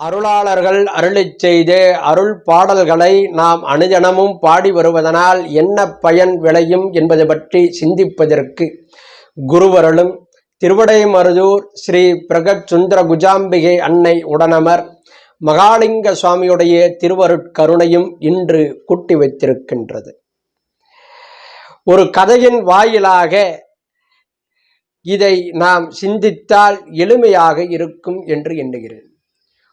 அருளாளர்கள் அருளி செய்து அருள் பாடல்களை நாம் அனுதனமும் பாடி வருவதனால் என்ன பயன் விளையும் என்பது பற்றி சிந்திப்பதற்கு குருவருளும் திருவடைமருதூர் ஸ்ரீ பிரகத் சுந்தர குஜாம்பிகை அன்னை உடனமர் மகாலிங்க சுவாமியுடைய திருவருட்கருணையும் இன்று கூட்டி வைத்திருக்கின்றது. ஒரு கதையின் வாயிலாக இதை நாம் சிந்தித்தால் எளிமையாக இருக்கும் என்று எண்ணுகிறேன்.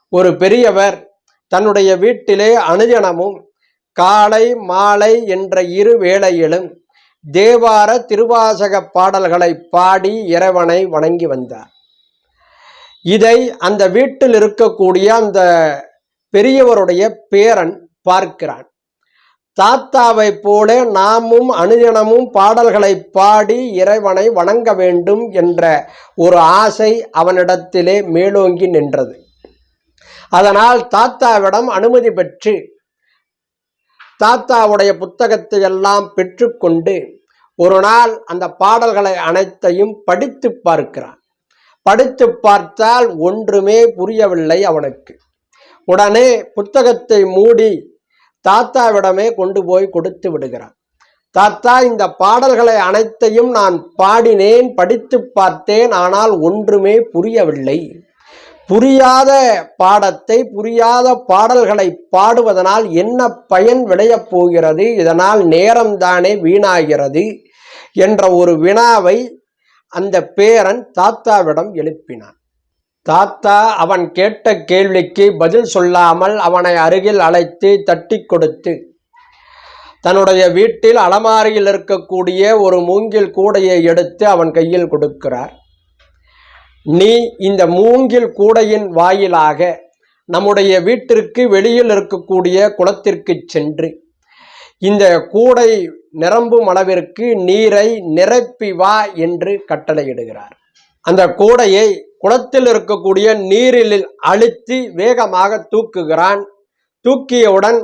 ஒரு பெரியவர் தன்னுடைய வீட்டிலே அனுஜனமும் காலை மாலை என்ற இரு வேளையிலும் தேவார திருவாசக பாடல்களை பாடி இறைவனை வணங்கி வந்தார். இதை அந்த வீட்டில் இருக்கக்கூடிய அந்த பெரியவருடைய பேரன் பார்க்கிறான். தாத்தாவை போல நாமும் அனுதினமும் பாடல்களை பாடி இறைவனை வணங்க வேண்டும் என்ற ஒரு ஆசை அவனிடத்திலே மேலோங்கி நின்றது. அதனால் தாத்தாவிடம் அனுமதி பெற்று தாத்தாவுடைய புத்தகத்தை எல்லாம் பெற்றுக்கொண்டு ஒரு நாள் அந்த பாடல்களை அனைத்தையும் படித்து பார்க்கிறான். படித்து பார்த்தால் ஒன்றுமே புரியவில்லை அவனுக்கு. உடனே புத்தகத்தை மூடி தாத்தாவிடமே கொண்டு போய் கொடுத்து விடுகிறான். தாத்தா இந்த பாடல்களை அனைத்தையும் நான் பாடினேன் படித்து பார்த்தேன் ஆனால் ஒன்றுமே புரியவில்லை. புரியாத பாடத்தை புரியாத பாடல்களை பாடுவதனால் என்ன பயன் விளையப் போகிறது? இதனால் நேரம்தானே வீணாகிறது என்ற ஒரு வினாவை அந்த பேரன் தாத்தாவிடம் எழுப்பினான். தாத்தா அவன் கேட்ட கேள்விக்கு பதில் சொல்லாமல் அவனை அருகில் அழைத்து தட்டி கொடுத்து தன்னுடைய வீட்டில் அலமாரியில் இருக்கக்கூடிய ஒரு மூங்கில் கூடையை எடுத்து அவன் கையில் கொடுக்கிறார். நீ இந்த மூங்கில் கூடையின் வாயிலாக நம்முடைய வீட்டிற்கு வெளியில் இருக்கக்கூடிய குளத்திற்கு சென்று இந்த கூடை நிரம்பும் அளவிற்கு நீரை நிரப்பி வா என்று கட்டளையிடுகிறார். அந்த கூடையை குளத்தில் இருக்கக்கூடிய நீரில் அழுத்தி வேகமாக தூக்குகிறான். தூக்கியவுடன்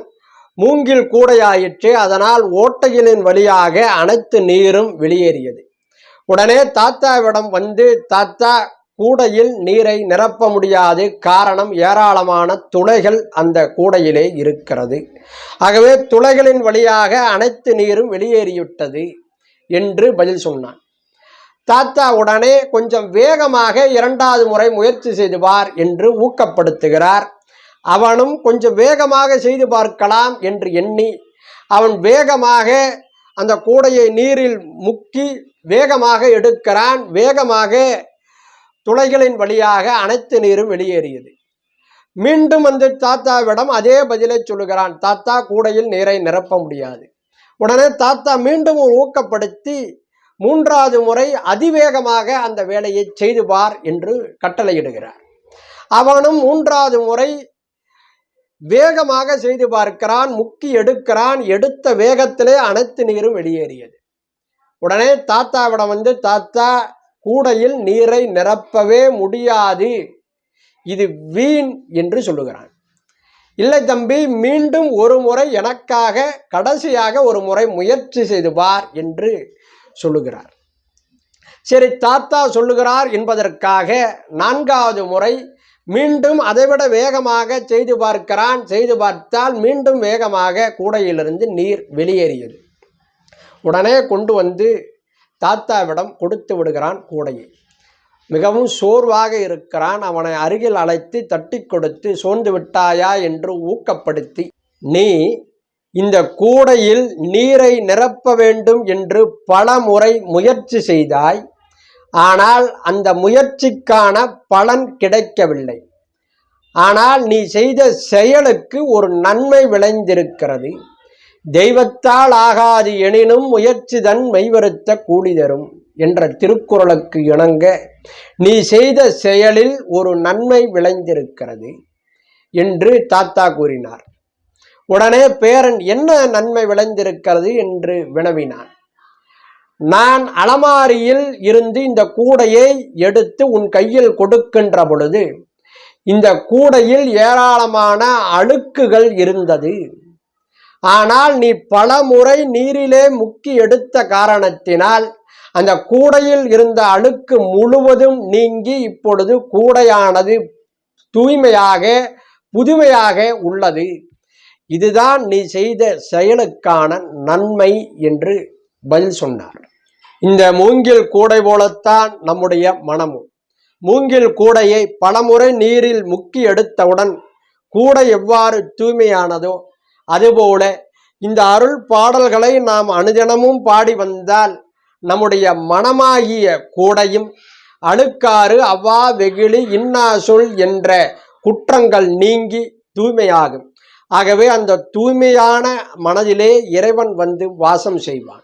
மூங்கில் கூடையாயிற்று அதனால் ஓட்டைகளின் வழியாக அனைத்து நீரும் வெளியேறியது. உடனே தாத்தாவிடம் வந்து தாத்தா கூடையில் நீரை நிரப்ப முடியாது. காரணம் ஏராளமான துளைகள் அந்த கூடையிலே இருக்கிறது. ஆகவே துளைகளின் வழியாக அனைத்து நீரும் வெளியேறிவிட்டது என்று பதில் சொன்னான். தாத்தா உடனே கொஞ்சம் வேகமாக இரண்டாவது முறை முயற்சி செய்து பார் என்று ஊக்கப்படுத்துகிறார். அவனும் கொஞ்சம் வேகமாக செய்து பார்க்கலாம் என்று எண்ணி அவன் வேகமாக அந்த கூடையை நீரில் முக்கி வேகமாக எடுக்கிறான். வேகமாக துளைகளின் வழியாக அனைத்து நீரும் வெளியேறியது. மீண்டும் வந்து தாத்தாவிடம் அதே பதிலை சொல்லுகிறான். தாத்தா கூடையில் நீரை நிரப்ப முடியாது. உடனே தாத்தா மீண்டும் ஊக்கப்படுத்தி மூன்றாவது முறை அதிவேகமாக அந்த வேலையை செய்து பார் என்று கட்டளையிடுகிறார். அவனும் மூன்றாவது முறை வேகமாக செய்து பார்க்கிறான் முக்கி எடுக்கிறான். எடுத்த வேகத்திலே அனைத்து நீரும் வெளியேறியது. உடனே தாத்தாவிடம் வந்து தாத்தா கூடையில் நீரை நிரப்பவே முடியாது. இது வீண் என்று சொல்லுகிறான். இல்லை தம்பி மீண்டும் ஒரு முறை எனக்காக கடைசியாக ஒரு முறை முயற்சி செய்து பார் என்று சொல்லுகிறார். சரி தாத்தா சொல்லுகிறார் என்பதற்காக நான்காவது முறை மீண்டும் அதைவிட வேகமாக செய்து பார்க்கிறான். செய்து பார்த்தால் மீண்டும் வேகமாக கூடையிலிருந்து நீர் வெளியேறியது. உடனே கொண்டு வந்து தாத்தாவிடம் கொடுத்து விடுகிறான் கூடையை. மிகவும் சோர்வாக இருக்கிறான். அவனை அருகில் அழைத்து தட்டி கொடுத்து சோர்ந்து விட்டாயா? என்று ஊக்கப்படுத்தி நீ இந்த கூடையில் நீரை நிரப்ப வேண்டும் என்று பல முறை முயற்சி செய்தாய். ஆனால் அந்த முயற்சிக்கான பலன் கிடைக்கவில்லை. ஆனால் நீ செய்த செயலுக்கு ஒரு நன்மை விளைந்திருக்கிறது. தெய்வத்தால் ஆகாது எனினும் முயற்சி தன் மெய்வருத்த கூலி தரும் என்ற திருக்குறளுக்கு இணங்க நீ செய்த செயலில் ஒரு நன்மை விளைந்திருக்கிறது என்று தாத்தா கூறினார். உடனே பேரன் என்ன நன்மை விளைந்திருக்கிறது? என்று வினவினான். நான் அலமாரியில் இருந்து இந்த கூடையை எடுத்து உன் கையில் கொடுக்கின்ற பொழுது இந்த கூடையில் ஏராளமான அழுக்குகள் இருந்தது. ஆனால் நீ பல முறை நீரிலே முக்கி எடுத்த காரணத்தினால் அந்த கூடையில் இருந்த அழுக்கு முழுவதும் நீங்கி இப்பொழுது கூடையானது தூய்மையாக புதுமையாக உள்ளது. இதுதான் நீ செய்த செயலுக்கான நன்மை என்று பதில் சொன்னார். இந்த மூங்கில் கூடை போலத்தான் நம்முடைய மனமும். மூங்கில் கூடையை பலமுறை நீரில் முக்கி எடுத்தவுடன் கூடை எவ்வாறு தூய்மையானதோ அதுபோல இந்த அருள் பாடல்களை நாம் அனுதினமும் பாடி வந்தால் நம்முடைய மனமாகிய கூடையும் அழுக்காறு அவ்வா வெகுளி இன்னா சொல் என்ற குற்றங்கள் நீங்கி தூய்மையாகும். ஆகவே அந்த தூய்மையான மனதிலே இறைவன் வந்து வாசம் செய்வான்.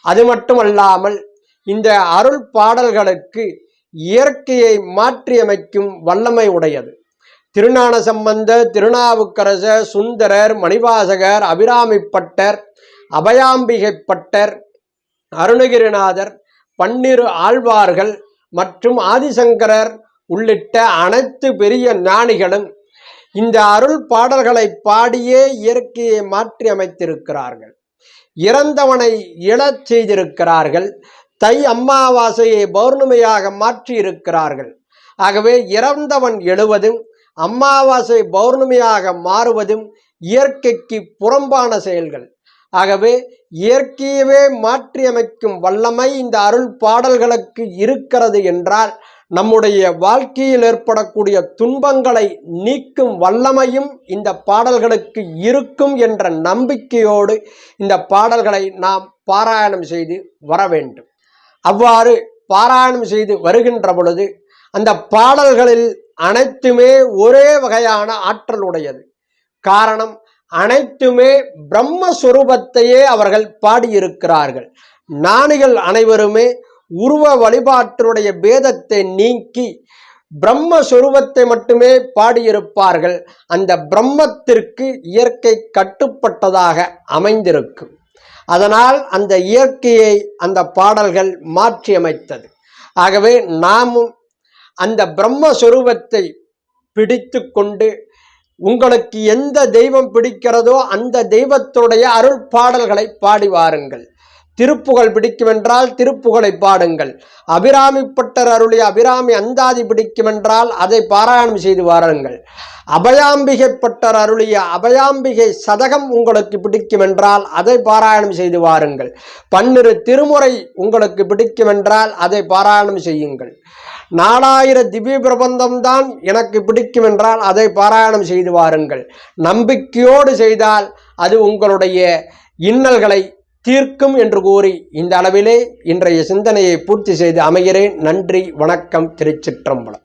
அது மட்டுமல்லாமல் இந்த அருள் பாடல்களுக்கு இயற்கையை மாற்றியமைக்கும் வல்லமை உடையது. திருஞான சம்பந்த திருநாவுக்கரச சுந்தரர் மணிவாசகர் அபிராமிப்பட்டர் அபயாம்பிகைப்பட்டர் அருணகிரிநாதர் பன்னிரு ஆழ்வார்கள் மற்றும் ஆதிசங்கரர் உள்ளிட்ட அனைத்து பெரிய ஞானிகளும் இந்த அருள் பாடல்களை பாடியே இயற்கையை மாற்றி அமைத்திருக்கிறார்கள். இறந்தவனை இழச் செய்திருக்கிறார்கள். தை அம்மாவாசையை பௌர்ணமியாக மாற்றி இருக்கிறார்கள் ஆகவே இறந்தவன் எழுவதும் அமாவாசை பௌர்ணமியாக மாறுவதும் இயற்கைக்கு புறம்பான செயல்கள். ஆகவே இயற்கையவே மாற்றியமைக்கும் வல்லமை இந்த அருள் பாடல்களுக்கு இருக்கிறது என்றால் நம்முடைய வாழ்க்கையில் ஏற்படக்கூடிய துன்பங்களை நீக்கும் வல்லமையும் இந்த பாடல்களுக்கு இருக்கும் என்ற நம்பிக்கையோடு இந்த பாடல்களை நாம் பாராயணம் செய்து வர வேண்டும். அவ்வாறு பாராயணம் செய்து வருகின்ற பொழுது அந்த பாடல்களில் அனைத்துமே ஒரே வகையான ஆற்றல் உடையது காரணம் அனைத்துமே பிரம்மஸ்வரூபத்தையே அவர்கள் பாடியிருக்கிறார்கள். ஞானிகள் அனைவருமே உருவ வழிபாட்டினுடைய பேதத்தை நீக்கி பிரம்மஸ்வரூபத்தை மட்டுமே பாடியிருப்பார்கள். அந்த பிரம்மத்திற்கு இயற்கை கட்டுப்பட்டதாக அமைந்திருக்கும். அதனால் அந்த இயற்கையை அந்த பாடல்கள் மாற்றியமைத்தது. ஆகவே நாமும் அந்த பிரம்மஸ்வரூபத்தை பிடித்து கொண்டு உங்களுக்கு எந்த தெய்வம் பிடிக்கிறதோ அந்த தெய்வத்துடைய அருள் பாடல்களை பாடி வாருங்கள். திருப்புகழ் பிடிக்குமென்றால் திருப்புகழை பாடுங்கள். அபிராமிப்பட்டர் அருளிய அபிராமி அந்தாதி பிடிக்குமென்றால் அதை பாராயணம் செய்து வாருங்கள். அபயாம்பிகைப்பட்டர் அருளிய அபயாம்பிகை சதகம் உங்களுக்கு பிடிக்குமென்றால் அதை பாராயணம் செய்து வாருங்கள். பன்னிரு திருமுறை உங்களுக்கு பிடிக்குமென்றால் அதை பாராயணம் செய்யுங்கள். நாலாயிர திவ்ய பிரபந்தம் தான் எனக்கு பிடிக்கும் என்றால் அதை பாராயணம் செய்து வாருங்கள். நம்பிக்கையோடு செய்தால் அது உங்களுடைய இன்னல்களை தீர்க்கும் என்று கூறி இந்த அளவிலே இன்றைய சிந்தனையை பூர்த்தி செய்து அமைகிறேன். நன்றி வணக்கம் திருச்சிற்றம்பலம்.